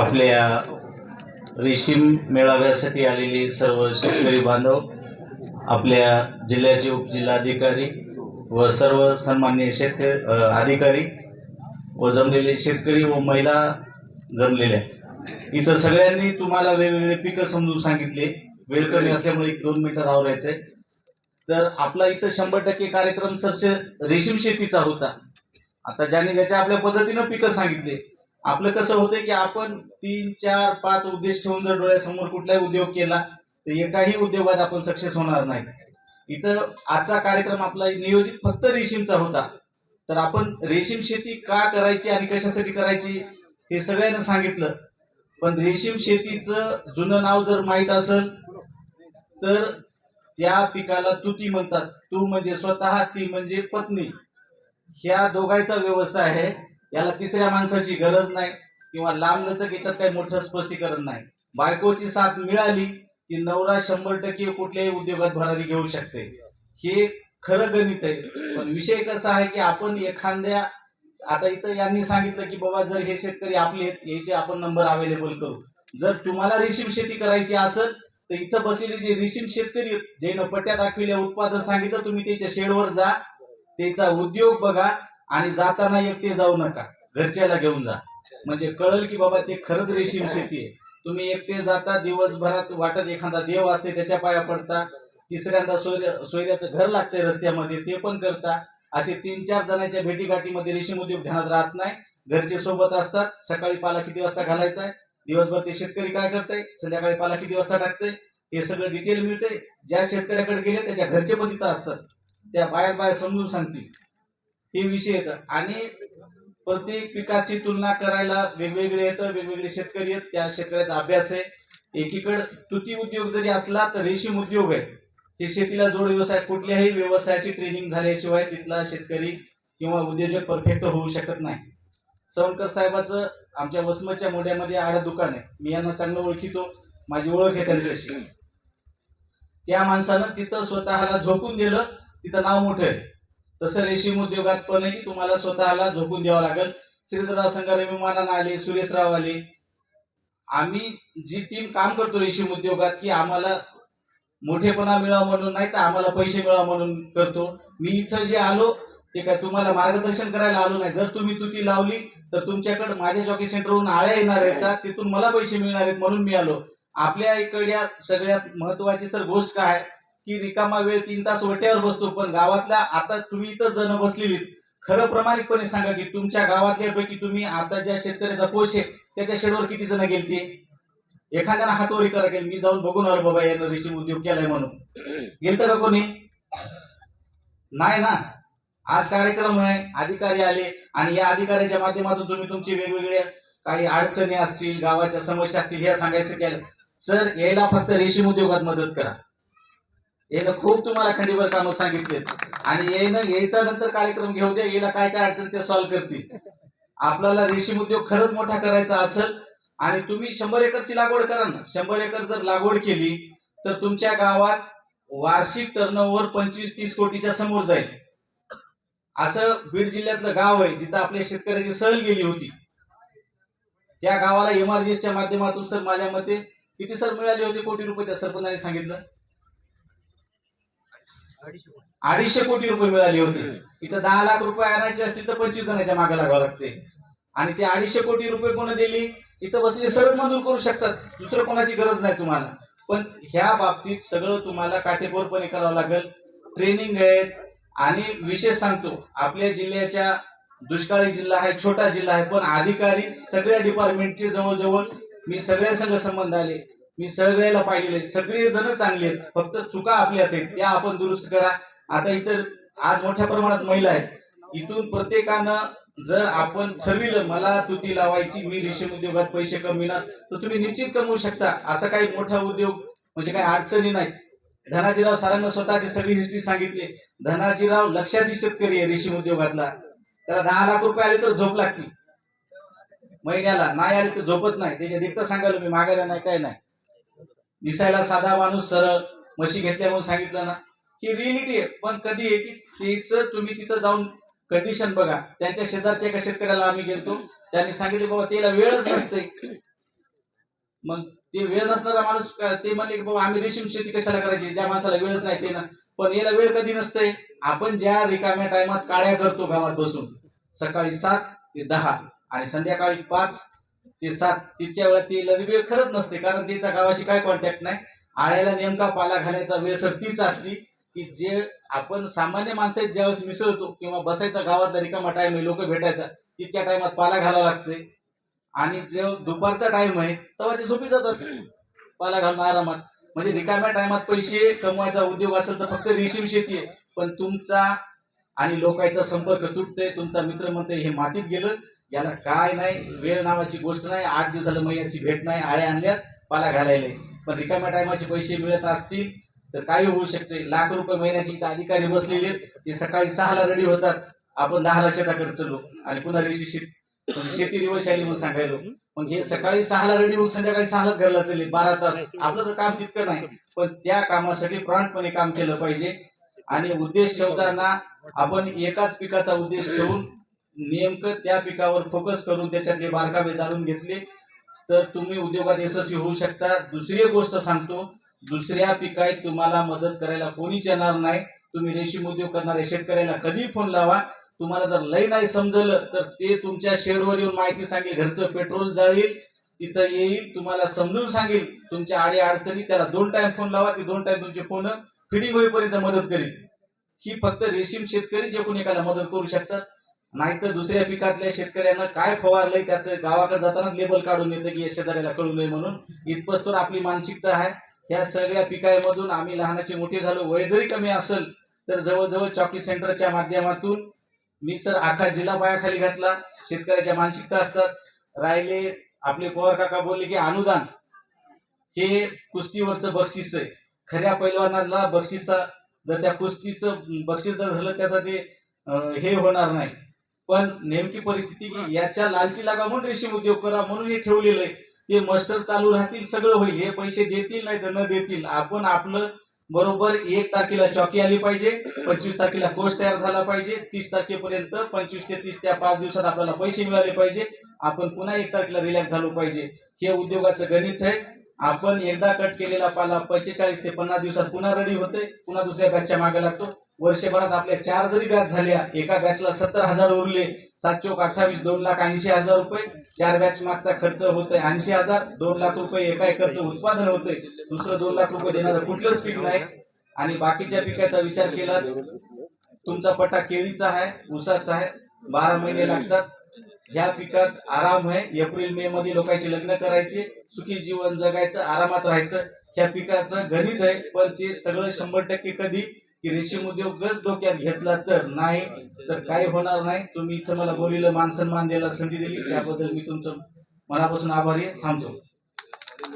आपल्या रेशीम मेळाव्यासाठी आलेले सर्व शेतकरी बांधव आपल्या जिल्ह्याचे उपजिल्हाधिकारी व सर्व सन्मान्य शेतकरी अधिकारी व जमलेले शेतकरी व महिला जमलेल्या इथं सगळ्यांनी तुम्हाला वेगवेगळे पिकं समजून सांगितले. वेळ कमी असल्यामुळे एक दोन मिनिटात आवरायचंय तर आपला इथं शंभर टक्के कार्यक्रम सरसे रेशीम शेतीचा होता. आता ज्याने ज्याच्या आपल्या पद्धतीनं पिकं सांगितले आपलं कसं होतं की आपण तीन चार पाच उद्देश ठेवून जर डोळ्यासमोर कुठलाही उद्योग केला तर एकाही उद्योगात आपण सक्सेस होणार नाही. इथं आजचा कार्यक्रम आपला नियोजित फक्त रेशीमचा होता. तर आपण रेशीम शेती का करायची आणि कशासाठी करायची हे सगळ्यांना सांगितलं. पण रेशीम शेतीचं जुनं नाव जर माहीत असेल तर त्या पिकाला तुती म्हणतात. तू म्हणजे स्वतः ती म्हणजे पत्नी. ह्या दोघांचा व्यवसाय आहे. याला तिसऱ्या माणसाची गरज नाही किंवा लांब लचक याच्यात काही मोठं स्पष्टीकरण नाही. बायकोची साथ मिळाली की नवरा शंभर टक्के कुठल्याही उद्योगात भरारी घेऊ शकते. हे खरं गणित आहे. पण विषय कसा आहे की आपण एखाद्या आता इथं यांनी सांगितलं की बाबा जर हे शेतकरी आपले आहेत याचे आपण नंबर अवेलेबल करू. जर तुम्हाला रेशीम शेती करायची असेल तर इथं बसलेले जे रेशीम शेतकरी आहेत, ज्यानं पट्ट्या दाखविल्या उत्पादन सांगितलं तुम्ही त्याच्या शेडवर जा. त्याचा उद्योग बघा. आणि जाताना एकटे जाऊ नका. घरच्याला घेऊन जा. म्हणजे कळल की बाबा ते खरंच रेशीम शेती आहे. तुम्ही एकटे जाता दिवसभरात वाटत एखादा देव असते त्याच्या पाया पडता. तिसऱ्यांदा सोयऱ्या सोयऱ्याचं घर लागतंय रस्त्यामध्ये ते पण करता. असे तीन चार जणांच्या भेटीगाठीमध्ये रेशीम उद्योग ध्यानात राहत नाही. घरचे सोबत असतात. सकाळी पाला किती वाजता घालायचा आहे? दिवसभर ते शेतकरी काय करतंय? संध्याकाळी पाला किती वाजता टाकतंय? हे सगळं डिटेल मिळतंय. ज्या शेतकऱ्याकडे गेले त्याच्या घरचे पण तिथं असतात. त्या बाहेर बाहेर समजून सांगतील. हे विषय येतं. आणि प्रत्येक पिकाची तुलना करायला वेगवेगळे येतं वेगवेगळे शेतकरी आहेत. त्या शेतकऱ्याचा अभ्यास आहे. एकीकडे तुती उद्योग जरी असला तर रेशीम उद्योग आहे. हे शेतीला जोड व्यवसाय कुठल्याही व्यवसायाची ट्रेनिंग झाल्याशिवाय तिथला शेतकरी किंवा उद्योजक परफेक्ट होऊ शकत नाही. सवणकर साहेबाचं आमच्या वसमतच्या मोड्यामध्ये आड दुकान आहे. मी यांना चांगलं ओळखितो. माझी ओळख आहे त्यांच्याशी. त्या माणसानं तिथं स्वतःला झोकून दिलं. तिथं नाव मोठं आहे. तसं रेशीम उद्योगात पण की तुम्हाला स्वतःला झोकून द्यावं लागेल. श्रीधरराव संगारे विमानानं आले सुरेशराव आले. आम्ही जी टीम काम करतो रेशीम उद्योगात की आम्हाला मोठेपणा मिळावा म्हणून नाही तर आम्हाला पैसे मिळावा म्हणून करतो. मी इथं जे आलो ते काय तुम्हाला मार्गदर्शन करायला आलो नाही. जर तुम्ही तुती लावली तर तुमच्याकडे माझ्या जॉकी सेंटरवरून आळ्या येणार आहेत तिथून मला पैसे मिळणार आहेत म्हणून मी आलो. आपल्या इकडल्या सगळ्यात महत्वाची सर गोष्ट काय? आहे की रिकामा वेळ तीन तास वट्यावर बसतो पण गावातल्या आता तुम्ही इथं जण बसलेली खरं प्रामाणिकपणे सांगा की तुमच्या गावातल्यापैकी तुम्ही आता ज्या शेतकऱ्याचा पोष आहे त्याच्या शेडवर किती जण गेलती? एखाद्यानं हातवरी करा केली मी जाऊन बघून आलो बाबा यानं रेशीम उद्योग केलाय म्हणून. गेलत का कोणी? नाही ना. आज कार्यक्रम आहे अधिकारी आले आणि या अधिकाऱ्याच्या माध्यमातून तुम्ही तुमची वेगवेगळ्या काही अडचणी असतील गावाच्या समस्या असतील ह्या सांगायचं केलं सर यायला फक्त रेशीम उद्योगात मदत करा. येणं खूप तुम्हाला खंडीवर कामं सांगितले. आणि येणं यायचा नंतर कार्यक्रम घेऊ द्या याला काय काय अडचण ते सॉल्व्ह करतील. आपल्याला रेशीम उद्योग खरंच मोठा करायचा असेल आणि तुम्ही शंभर एकरची लागवड करा ना. शंभर एकर जर लागवड केली तर तुमच्या गावात वार्षिक टर्नओव्हर पंचवीस तीस कोटीच्या समोर जाईल. असं बीड जिल्ह्यातलं गाव आहे जिथं आपल्या शेतकऱ्याची सहल गेली होती. त्या गावाला एमआरजीएसच्या माध्यमातून सर माझ्या मते किती सर मिळाली होती कोटी रुपये त्या सरपंचाने सांगितलं? अडीचशे कोटी. रुपये मिळाली होती. इथं दहा लाख रुपये आणायचे असतील तर पंचवीस जणांच्या मागे लागावं लागते. आणि ते अडीचशे कोटी रुपये कोण दिली? इथं बसले सरळ मंजूर करू शकतात. दुसरं कोणाची गरज नाही तुम्हाला. पण ह्या बाबतीत सगळं तुम्हाला काटेकोरपणे करावं लागेल. ट्रेनिंग आहेत. आणि विशेष सांगतो आपल्या जिल्ह्याच्या दुष्काळी जिल्हा आहे छोटा जिल्हा आहे पण अधिकारी सगळ्या डिपार्टमेंटचे जवळजवळ मी सगळ्या संघ संबंध आले मी सगळ्याला पाहिलेले सगळे जण चांगले आहेत. फक्त चुका आपल्यात आहेत. त्या आपण दुरुस्त करा. आता इतर आज मोठ्या प्रमाणात महिला आहेत. इथून प्रत्येकानं जर आपण ठरविलं मला तुती लावायची मी रेशीम उद्योगात पैसे कमविणार तर तुम्ही निश्चित कमवू शकता. असा काही मोठा उद्योग म्हणजे काही अडचणी नाही धनाजीराव सरांना स्वतःची सगळी हिस्ट्री सांगितली. धनाजीराव लक्षाधी शेतकरी आहे रेशीम उद्योगातला. त्याला दहा लाख रुपये आले तर झोप लागतील महिन्याला नाही आले तर झोपत नाही. त्याच्या देखता सांगायला मी मागायला नाही काय नाही. दिसायला साधा माणूस सरळ म्हशी घेतल्या म्हणून सांगितलं ना ही रिअलिटी आहे. पण कधी आहे की तेच तुम्ही तिथं जाऊन कंडिशन बघा. त्यांच्या शेजारच्या एका शेतकऱ्याला आम्ही गेलतो. त्यांनी सांगितले बाबा त्याला वेळच नसते मग ते वेळ नसणारा माणूस ते म्हणले की बाबा आम्ही रेशीम शेती कशाला करायची? ज्या माणसाला वेळच नाही ते ना. पण याला वेळ कधी नसते आपण ज्या रिकाम्या टायमात काड्या करतो गावात बसून सकाळी सात ते दहा आणि संध्याकाळी पाच ते सात तितक्या ती तिला वेळ खरंच नसते कारण तिचा गावाशी काय कॉन्टॅक्ट नाही. आळ्याला नेमका पाला घालायचा वेळ सर तीच असती की जे आपण सामान्य माणसं ज्यावेळेस मिसळतो किंवा बसायचा गावातला रिकामा टाइम आहे लोक भेटायचा तितक्या टायमात पाला घालावा लागते आणि जेव्हा दुपारचा टाइम आहे तेव्हा ते झोपी जातात. पाला घालून आरामात. म्हणजे रिकाम्या टायमात पैसे कमवायचा उद्योग असेल तर फक्त रेशीम शेती आहे. पण तुमचा आणि लोकांचा संपर्क तुटतोय तुमचा मित्र म्हणतोय हे मातीत गेलं याला काय नाही वेळ नावाची गोष्ट नाही आठ दिवस झालं मैयाची भेट नाही आळ्या आणल्यात पाला घालायला पण रिकाम्या टायमाचे पैसे मिळत असतील तर काही होऊ शकते. लाख रुपये महिन्याचे इथे अधिकारी बसलेले आहेत ते सकाळी सहाला रेडी होतात. आपण दहाला शेताकडे चलो आणि पुन्हा दिवशी शेत शेती दिवस आली म्हणून सांगायलो. मग हे सकाळी सहाला रेडी होऊन संध्याकाळी सहालाच घरला चालले. बारा तास. आपलं तर काम तितकं नाही पण त्या कामासाठी प्राणपणे काम केलं पाहिजे. आणि उद्देश ठेवताना आपण एकाच पिकाचा उद्देश ठेवून नेमकं त्या पिकावर फोकस करून त्याच्यातले बारकावे जाणून घेतले. तर तुम्ही उद्योगात यशस्वी होऊ शकता. दुसरी गोष्ट सांगतो. दुसऱ्या पिकात तुम्हाला मदत करायला कोणीच येणार नाही. तुम्ही रेशीम उद्योग करणाऱ्या शेतकऱ्याला कधी फोन लावा. तुम्हाला जर लय नाही समजलं तर ते तुमच्या शेडवर येऊन माहिती सांगेल. घरचं पेट्रोल जाळील तिथं येईल तुम्हाला समजून सांगेल. तुमच्या आडी अडचणी त्याला दोन टाइम फोन लावा. ते दोन टाइम तुमचे फोन फिडिंग होईपर्यंत मदत करेल. ही फक्त रेशीम शेतकरी जे एकाला मदत करू शकतात. नाहीतर दुसऱ्या पिकातल्या शेतकऱ्यांना काय फवारलंय त्याचं गावाकडे जाताना लेबल काढून येतं की या शेजाऱ्याला कळू नये म्हणून. इथपस तर आपली मानसिकता आहे. या सगळ्या पिकांमधून आम्ही लहानाचे मोठे झालो. वय जरी कमी असेल तर जवळजवळ चॉकी सेंटरच्या माध्यमातून मी सर आखा जिल्हा पायाखाली घातला. शेतकऱ्याच्या मानसिकता असतात. राहिले आपले पवार काका बोलले की अनुदान हे कुस्तीवरचं बक्षीस आहे. खऱ्या पैलवानाला बक्षिसा जर त्या कुस्तीचं बक्षीस जर झालं त्याचा ते हे होणार नाही. पण नेमकी परिस्थिती की याच्या लालची लागा म्हणून रेशीम उद्योग करा म्हणून हे ठेवलेलं आहे. ते मस्टर चालू राहतील सगळं होईल. हे पैसे देतील नाही तर न देतील. आपण आपलं बरोबर एक तारखेला चौकी आली पाहिजे पंचवीस तारखेला कोर्स तयार झाला पाहिजे तीस तारखेपर्यंत पंचवीस ते तीस त्या पाच दिवसात आपल्याला पैसे मिळाले पाहिजे. आपण पुन्हा एक तारखेला रिलॅक्स झालो पाहिजे. हे उद्योगाचं गणित आहे. आपण एकदा कट केलेला पाला पंचेचाळीस ते पन्नास दिवसात पुन्हा रेडी होते पुन्हा दुसऱ्या बॅचच्या मागे लागतो. वर्षभरात आपल्या चार जरी बॅच झाल्या एका बॅचला सत्तर हजार उरले सात चौक अठ्ठावीस दोन लाख ऐंशी हजार रुपये. चार बॅच मागचा खर्च होतोय ऐंशी हजार दोन लाख रुपये एका एकरचं उत्पादन होतंय. दुसरं दोन लाख रुपये देणारं कुठलंच पीक नाही. आणि बाकीच्या पिकाचा विचार केला तुमचा पट्टा केळीचा आहे ऊसाचा आहे बारा महिने लागतात. ह्या पिकात आराम आहे. एप्रिल मे मध्ये लोकांचे लग्न करायचे सुखी जीवन जगायचं आरामात राहायचं. ह्या पिकाचं गणित आहे पण ते सगळं शंभर टक्के कधी की रेशीम उद्योगच डोक्यात घेतला तर नाही तर काही होणार नाही. तुम्ही इथं मला बोलिलं मान सन्मान द्यायला संधी दिली त्याबद्दल मी तुमचं मनापासून आभारी थांबतो.